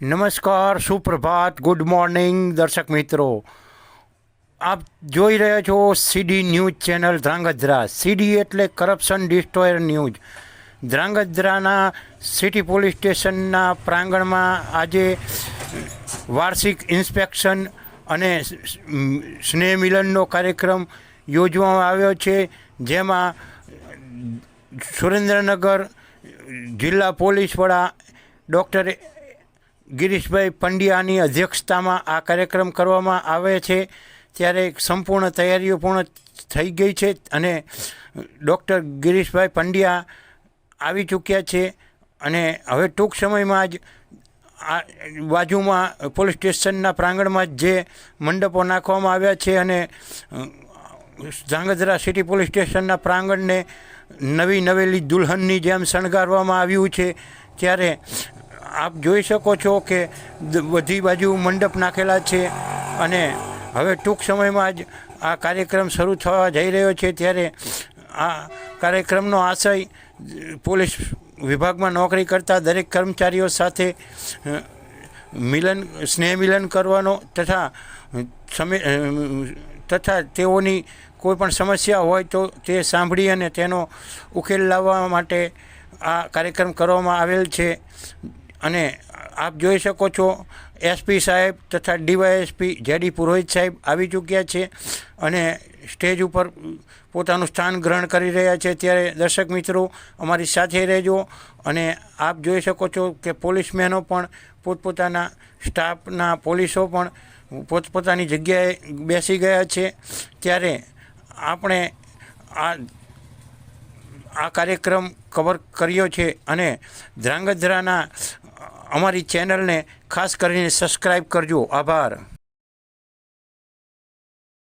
નમસ્કાર, સુપ્રભાત, good morning, દર્શક મિત્રો. આપ જોઈ રહ્યા છો CD news channel Dhrangadhra. CD એટલે કરપ્શન ડિસ્ટ્રોયર ન્યૂઝ. ધ્રાંગધ્રાના સિટી પોલીસ સ્ટેશનના પ્રાંગણમાં આજે વાર્ષિક ઇન્સ્પેક્શન અને સ્નેહ મિલનનો કાર્યક્રમ યોજવામાં આવ્યો છે, જેમાં સુરેન્દ્રનગર જિલ્લા પોલીસ વડા ડૉક્ટર ગિરીશભાઈ પંડ્યાની અધ્યક્ષતામાં આ કાર્યક્રમ કરવામાં આવે છે. ત્યારે સંપૂર્ણ તૈયારીઓ પૂર્ણ થઈ ગઈ છે અને ડૉક્ટર ગિરીશભાઈ પંડ્યા આવી ચૂક્યા છે અને હવે ટૂંક સમયમાં જ આ બાજુમાં પોલીસ સ્ટેશનના પ્રાંગણમાં જ મંડપો નાખવામાં આવ્યા છે અને ધ્રાંગધ્રા સિટી પોલીસ સ્ટેશનના પ્રાંગણને નવી નવેલી દુલ્હનની જેમ શણગારવામાં આવ્યું છે. ત્યારે આપ જોઈ શકો છો કે બધી બાજુ મંડપ નાખેલા છે અને હવે ટૂંક સમયમાં જ આ કાર્યક્રમ શરૂ થવા જઈ રહ્યો છે ત્યારે આ કાર્યક્રમનો આશય પોલીસ વિભાગમાં નોકરી કરતા દરેક કર્મચારીઓ સાથે મિલન, સ્નેહ મિલન કરવાનો તથા તથા તેઓની કોઈ પણ સમસ્યા હોય તો તે સાંભળી અને તેનો ઉકેલ લાવવા માટે આ કાર્યક્રમ કરવામાં આવેલ છે. અને આપ જોઈ શકો છો, એસપી સાહેબ તથા ડીવાયએસપી જેડી પુરોહિત સાહેબ આવી ચૂક્યા છે અને સ્ટેજ ઉપર પોતાનું સ્થાન ગ્રહણ કરી રહ્યા છે. ત્યારે દર્શક મિત્રો અમારી સાથે રહેજો અને આપ જોઈ શકો છો કે પોલીસમેનો પણ પોતપોતાના સ્ટાફના પોલીસો પણ પોતપોતાની જગ્યાએ બેસી ગયા છે. ત્યારે આપણે આ આ કાર્યક્રમ કવર કર્યો છે અને ધ્રાંગધ્રાના અમારી ચેનલને ખાસ કરીને સબસ્ક્રાઈબ કરજો. આભાર.